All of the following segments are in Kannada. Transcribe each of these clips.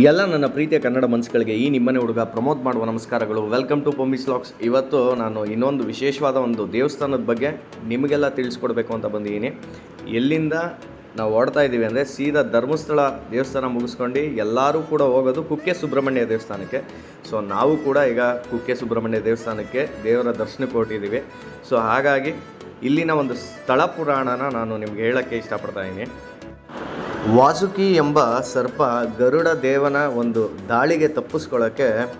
ಎಲ್ಲ ನನ್ನ ಪ್ರೀತಿಯ ಕನ್ನಡ ಮನಸ್ಸುಗಳಿಗೆ ಈ ನಿಮ್ಮನೆ ಹುಡುಗ ಪ್ರಮೋದ್ ಮಾಡುವ ನಮಸ್ಕಾರಗಳು. ವೆಲ್ಕಮ್ ಟು ಪೊಮಿಸ್ ಲಾಕ್ಸ್ ಇವತ್ತು ನಾನು ಇನ್ನೊಂದು ವಿಶೇಷವಾದ ಒಂದು ದೇವಸ್ಥಾನದ ಬಗ್ಗೆ ನಿಮಗೆಲ್ಲ ತಿಳಿಸ್ಕೊಡ್ಬೇಕು ಅಂತ ಬಂದಿದ್ದೀನಿ. ಎಲ್ಲಿಂದ ನಾವು ಓಡ್ತಾ ಇದ್ದೀವಿ ಅಂದರೆ ಸೀದಾ ಧರ್ಮಸ್ಥಳ ದೇವಸ್ಥಾನ ಮುಗಿಸ್ಕೊಂಡು ಎಲ್ಲರೂ ಕೂಡ ಹೋಗೋದು ಕುಕ್ಕೆ ಸುಬ್ರಹ್ಮಣ್ಯ ದೇವಸ್ಥಾನಕ್ಕೆ. ಸೊ ನಾವು ಕೂಡ ಈಗ ಕುಕ್ಕೆ ಸುಬ್ರಹ್ಮಣ್ಯ ದೇವಸ್ಥಾನಕ್ಕೆ ದೇವರ ದರ್ಶನಕ್ಕೆ ಕೊಟ್ಟಿದ್ದೀವಿ ಸೊ ಹಾಗಾಗಿ ಇಲ್ಲಿನ ಒಂದು ಸ್ಥಳ ಪುರಾಣನ ನಾನು ನಿಮ್ಗೆ ಹೇಳೋಕ್ಕೆ ಇಷ್ಟಪಡ್ತಾ ಇದ್ದೀನಿ. ವಾಸುಕಿ ಎಂಬ ಸರ್ಪ ಗರುಡ ದೇವನ ಒಂದು ದಾಳಿಗೆ ತಪ್ಪಿಸ್ಕೊಳ್ಳೋಕ್ಕೆ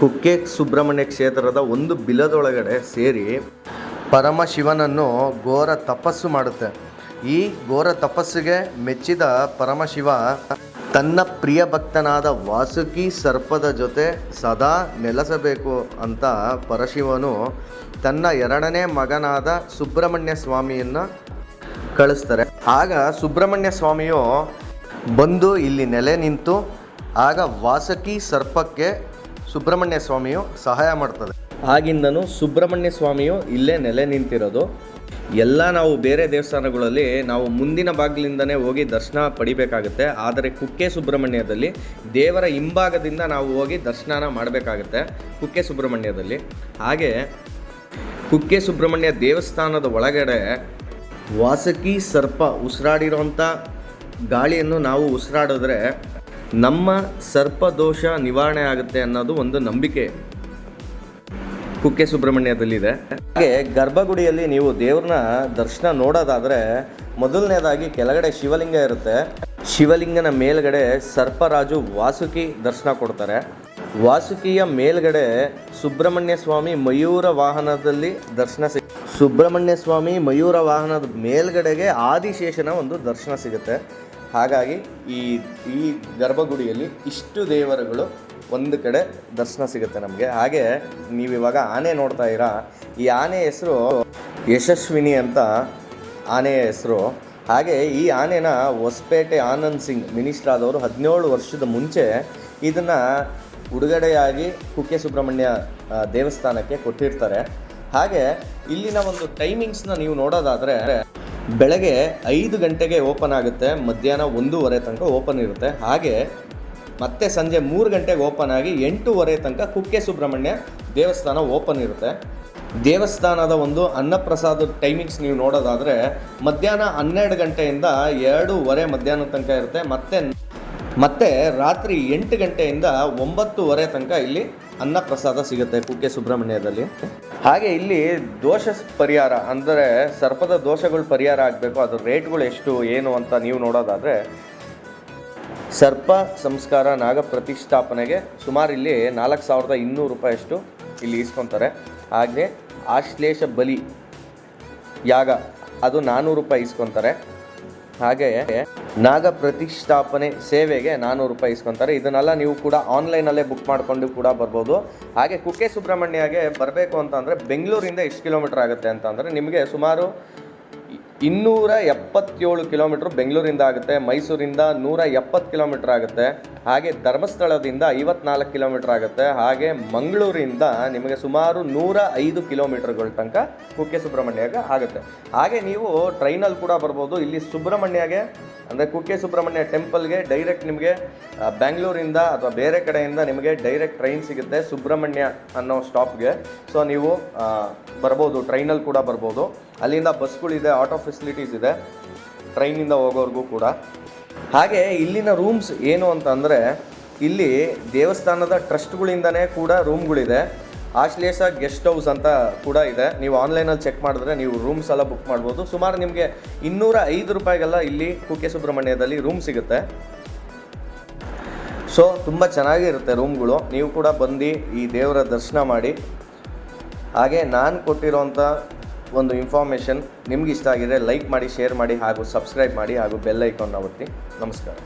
ಕುಕ್ಕೆ ಸುಬ್ರಹ್ಮಣ್ಯ ಕ್ಷೇತ್ರದ ಒಂದು ಬಿಲದೊಳಗಡೆ ಸೇರಿ ಪರಮಶಿವನನ್ನು ಘೋರ ತಪಸ್ಸು ಮಾಡುತ್ತೆ. ಈ ಘೋರ ತಪಸ್ಸಿಗೆ ಮೆಚ್ಚಿದ ಪರಮಶಿವ ತನ್ನ ಪ್ರಿಯ ಭಕ್ತನಾದ ವಾಸುಕಿ ಸರ್ಪದ ಜೊತೆ ಸದಾ ನೆಲೆಸಬೇಕು ಅಂತ ಪರಶಿವನು ತನ್ನ ಎರಡನೇ ಮಗನಾದ ಸುಬ್ರಹ್ಮಣ್ಯ ಸ್ವಾಮಿಯನ್ನು ಕಳಿಸ್ತಾರೆ. ಆಗ ಸುಬ್ರಹ್ಮಣ್ಯ ಸ್ವಾಮಿಯು ಬಂದು ಇಲ್ಲಿ ನೆಲೆ ನಿಂತು ಆಗ ವಾಸಕಿ ಸರ್ಪಕ್ಕೆ ಸುಬ್ರಹ್ಮಣ್ಯ ಸ್ವಾಮಿಯು ಸಹಾಯ ಮಾಡ್ತದೆ. ಆಗಿಂದನು ಸುಬ್ರಹ್ಮಣ್ಯ ಸ್ವಾಮಿಯು ಇಲ್ಲೇ ನೆಲೆ ನಿಂತಿರೋದು. ಎಲ್ಲ ನಾವು ಬೇರೆ ದೇವಸ್ಥಾನಗಳಲ್ಲಿ ನಾವು ಮುಂದಿನ ಬಾಗಿಲಿಂದನೇ ಹೋಗಿ ದರ್ಶನ ಪಡಿಬೇಕಾಗುತ್ತೆ. ಆದರೆ ಕುಕ್ಕೆ ಸುಬ್ರಹ್ಮಣ್ಯದಲ್ಲಿ ದೇವರ ಹಿಂಭಾಗದಿಂದ ನಾವು ಹೋಗಿ ದರ್ಶನ ಮಾಡಬೇಕಾಗುತ್ತೆ ಕುಕ್ಕೆ ಸುಬ್ರಹ್ಮಣ್ಯದಲ್ಲಿ. ಹಾಗೆ ಕುಕ್ಕೆ ಸುಬ್ರಹ್ಮಣ್ಯ ದೇವಸ್ಥಾನದ ಒಳಗಡೆ ವಾಸಕಿ ಸರ್ಪ ಉಸಿರಾಡಿರೋಂಥ ಗಾಳಿಯನ್ನು ನಾವು ಉಸಿರಾಡಿದ್ರೆ ನಮ್ಮ ಸರ್ಪ ದೋಷ ನಿವಾರಣೆ ಆಗುತ್ತೆ ಅನ್ನೋದು ಒಂದು ನಂಬಿಕೆ ಕುಕ್ಕೆ ಸುಬ್ರಹ್ಮಣ್ಯದಲ್ಲಿದೆ. ಹಾಗೆ ಗರ್ಭಗುಡಿಯಲ್ಲಿ ನೀವು ದೇವ್ರನ್ನ ದರ್ಶನ ನೋಡೋದಾದರೆ ಮೊದಲನೇದಾಗಿ ಕೆಳಗಡೆ ಶಿವಲಿಂಗ ಇರುತ್ತೆ. ಶಿವಲಿಂಗನ ಮೇಲ್ಗಡೆ ಸರ್ಪರಾಜು ವಾಸುಕಿ ದರ್ಶನ ಕೊಡ್ತಾರೆ. ವಾಸುಕಿಯ ಮೇಲ್ಗಡೆ ಸುಬ್ರಹ್ಮಣ್ಯ ಸ್ವಾಮಿ ಮಯೂರ ವಾಹನದಲ್ಲಿ ದರ್ಶನ ಸಿಗ ಸುಬ್ರಹ್ಮಣ್ಯ ಸ್ವಾಮಿ ಮಯೂರ ವಾಹನದ ಮೇಲ್ಗಡೆಗೆ ಆದಿಶೇಷನ ಒಂದು ದರ್ಶನ ಸಿಗುತ್ತೆ. ಹಾಗಾಗಿ ಈ ಈ ಗರ್ಭಗುಡಿಯಲ್ಲಿ ಇಷ್ಟು ದೇವರುಗಳು ಒಂದು ಕಡೆ ದರ್ಶನ ಸಿಗುತ್ತೆ ನಮಗೆ. ಹಾಗೆ ನೀವಿವಾಗ ಆನೆ ನೋಡ್ತಾ ಇರಾ ಈ ಆನೆ ಹೆಸರು ಯಶಸ್ವಿನಿ ಅಂತ ಆನೆಯ ಹೆಸರು. ಹಾಗೆ ಈ ಆನೆನ ಹೊಸಪೇಟೆ ಆನಂದ್ ಸಿಂಗ್ ಮಿನಿಸ್ಟರ್ ಆದವರು ಹದಿನೇಳು ವರ್ಷದ ಮುಂಚೆ ಇದನ್ನು ಉಡುಗಡೆಯಾಗಿ ಕುಕ್ಕೆ ಸುಬ್ರಹ್ಮಣ್ಯ ದೇವಸ್ಥಾನಕ್ಕೆ ಕೊಟ್ಟಿರ್ತಾರೆ. ಹಾಗೆ ಇಲ್ಲಿನ ಒಂದು ಟೈಮಿಂಗ್ಸ್ನ ನೀವು ನೋಡೋದಾದರೆ, ಬೆಳಗ್ಗೆ ಐದು ಗಂಟೆಗೆ ಓಪನ್ ಆಗುತ್ತೆ, ಮಧ್ಯಾಹ್ನ ಒಂದೂವರೆ ತನಕ ಓಪನ್ ಇರುತ್ತೆ. ಹಾಗೆ ಮತ್ತೆ ಸಂಜೆ ಮೂರು ಗಂಟೆಗೆ ಓಪನ್ ಆಗಿ ಎಂಟೂವರೆ ತನಕ ಕುಕ್ಕೆ ಸುಬ್ರಹ್ಮಣ್ಯ ದೇವಸ್ಥಾನ ಓಪನ್ ಇರುತ್ತೆ. ದೇವಸ್ಥಾನದ ಒಂದು ಅನ್ನಪ್ರಸಾದ ಟೈಮಿಂಗ್ಸ್ ನೀವು ನೋಡೋದಾದರೆ, ಮಧ್ಯಾಹ್ನ ಹನ್ನೆರಡು ಗಂಟೆಯಿಂದ ಎರಡೂವರೆ ಮಧ್ಯಾಹ್ನ ತನಕ ಇರುತ್ತೆ. ಮತ್ತೆ ಮತ್ತೆ ರಾತ್ರಿ ಎಂಟು ಗಂಟೆಯಿಂದ ಒಂಬತ್ತುವರೆ ತನಕ ಇಲ್ಲಿ ಅನ್ನ ಪ್ರಸಾದ ಸಿಗುತ್ತೆ ಕುಕ್ಕೆ ಸುಬ್ರಹ್ಮಣ್ಯದಲ್ಲಿ. ಹಾಗೆ ಇಲ್ಲಿ ದೋಷ ಪರಿಹಾರ, ಅಂದರೆ ಸರ್ಪದ ದೋಷಗಳು ಪರಿಹಾರ ಆಗಬೇಕು, ಅದರ ರೇಟ್ಗಳು ಎಷ್ಟು, ಏನು ಅಂತ ನೀವು ನೋಡೋದಾದರೆ, ಸರ್ಪ ಸಂಸ್ಕಾರ ನಾಗ ಪ್ರತಿಷ್ಠಾಪನೆಗೆ ಸುಮಾರು ಇಲ್ಲಿ ನಾಲ್ಕು ಸಾವಿರದ ಇನ್ನೂರು ರೂಪಾಯಿಯಷ್ಟು ಇಲ್ಲಿ ಇಸ್ಕೊತಾರೆ. ಹಾಗೆ ಆಶ್ಲೇಷ ಬಲಿ ಯಾಗ, ಅದು ನಾನ್ನೂರು ರೂಪಾಯಿ ಇಸ್ಕೊತಾರೆ. ಹಾಗೆ ನಾಗ ಪ್ರತಿಷ್ಠಾಪನೆ ಸೇವೆಗೆ ನಾನ್ನೂರು ರೂಪಾಯಿ ಇಸ್ಕೊತಾರೆ. ಇದನ್ನೆಲ್ಲ ನೀವು ಕೂಡ ಆನ್ಲೈನಲ್ಲೇ ಬುಕ್ ಮಾಡಿಕೊಂಡು ಕೂಡ ಬರ್ಬೋದು. ಹಾಗೆ ಕುಕ್ಕೆ ಸುಬ್ರಹ್ಮಣ್ಯಗೆ ಬರಬೇಕು ಅಂತಂದರೆ ಬೆಂಗಳೂರಿಂದ ಎಷ್ಟು ಕಿಲೋಮೀಟರ್ ಆಗುತ್ತೆ ಅಂತಂದರೆ ನಿಮಗೆ ಸುಮಾರು ಇನ್ನೂರ ಎಪ್ಪತ್ತೇಳು ಕಿಲೋಮೀಟ್ರ್ ಬೆಂಗಳೂರಿಂದ ಆಗುತ್ತೆ, ಮೈಸೂರಿಂದ ನೂರ ಎಪ್ಪತ್ತು ಕಿಲೋಮೀಟ್ರ್ ಆಗುತ್ತೆ, ಹಾಗೆ ಧರ್ಮಸ್ಥಳದಿಂದ ಐವತ್ನಾಲ್ಕು ಕಿಲೋಮೀಟ್ರ್ ಆಗುತ್ತೆ, ಹಾಗೆ ಮಂಗಳೂರಿಂದ ನಿಮಗೆ ಸುಮಾರು ನೂರ ಐದು ಕಿಲೋಮೀಟ್ರ್ಗಳ ತನಕ ಕುಕ್ಕೆ ಸುಬ್ರಹ್ಮಣ್ಯಗೆ ಆಗುತ್ತೆ. ಹಾಗೆ ನೀವು ಟ್ರೈನಲ್ಲಿ ಕೂಡ ಬರ್ಬೋದು. ಇಲ್ಲಿ ಸುಬ್ರಹ್ಮಣ್ಯಗೆ, ಅಂದರೆ ಕುಕ್ಕೆ ಸುಬ್ರಹ್ಮಣ್ಯ ಟೆಂಪಲ್ಗೆ ಡೈರೆಕ್ಟ್ ನಿಮಗೆ ಬ್ಯಾಂಗ್ಳೂರಿಂದ ಅಥವಾ ಬೇರೆ ಕಡೆಯಿಂದ ನಿಮಗೆ ಡೈರೆಕ್ಟ್ ಟ್ರೈನ್ ಸಿಗುತ್ತೆ ಸುಬ್ರಹ್ಮಣ್ಯ ಅನ್ನೋ ಸ್ಟಾಪ್ಗೆ. ಸೊ, ನೀವು ಬರ್ಬೋದು, ಟ್ರೈನಲ್ಲಿ ಕೂಡ ಬರ್ಬೋದು. ಅಲ್ಲಿಂದ ಬಸ್ಗಳಿದೆ ಆಟೋ ಫೆಸಿಲಿಟೀಸ್ ಇದೆ ಟ್ರೈನಿಂದ ಹೋಗೋರ್ಗೂ ಕೂಡ. ಹಾಗೆ ಇಲ್ಲಿನ ರೂಮ್ಸ್ ಏನು ಅಂತ ಅಂದರೆ ಇಲ್ಲಿ ದೇವಸ್ಥಾನದ ಟ್ರಸ್ಟ್ಗಳಿಂದನೇ ಕೂಡ ರೂಮ್ಗಳಿದೆ ಆಶ್ಲೇಷ ಗೆಸ್ಟ್ ಹೌಸ್ ಅಂತ ಕೂಡ ಇದೆ. ನೀವು ಆನ್ಲೈನಲ್ಲಿ ಚೆಕ್ ಮಾಡಿದ್ರೆ ನೀವು ರೂಮ್ಸ್ ಎಲ್ಲ ಬುಕ್ ಮಾಡ್ಬೋದು. ಸುಮಾರು ನಿಮಗೆ ಇನ್ನೂರ ಐದು ರೂಪಾಯಿಗೆಲ್ಲ ಇಲ್ಲಿ ಕುಕ್ಕೆ ಸುಬ್ರಹ್ಮಣ್ಯದಲ್ಲಿ ರೂಮ್ ಸಿಗುತ್ತೆ. ಸೊ ತುಂಬ ಚೆನ್ನಾಗಿರುತ್ತೆ ರೂಮ್ಗಳು ನೀವು ಕೂಡ ಬಂದು ಈ ದೇವರ ದರ್ಶನ ಮಾಡಿ. ಹಾಗೆ ನಾನು ಕೊಟ್ಟಿರೋಂಥ ಒಂದು ಇನ್ಫಾರ್ಮೇಷನ್ ನಿಮ್ಗೆ ಇಷ್ಟ ಆಗಿದ್ರೆ ಲೈಕ್ ಮಾಡಿ ಶೇರ್ ಮಾಡಿ ಹಾಗೂ ಸಬ್ಸ್ಕ್ರೈಬ್ ಮಾಡಿ ಹಾಗೂ ಬೆಲ್ ಐಕಾನ್ನ ಒತ್ತಿ. ನಮಸ್ಕಾರ.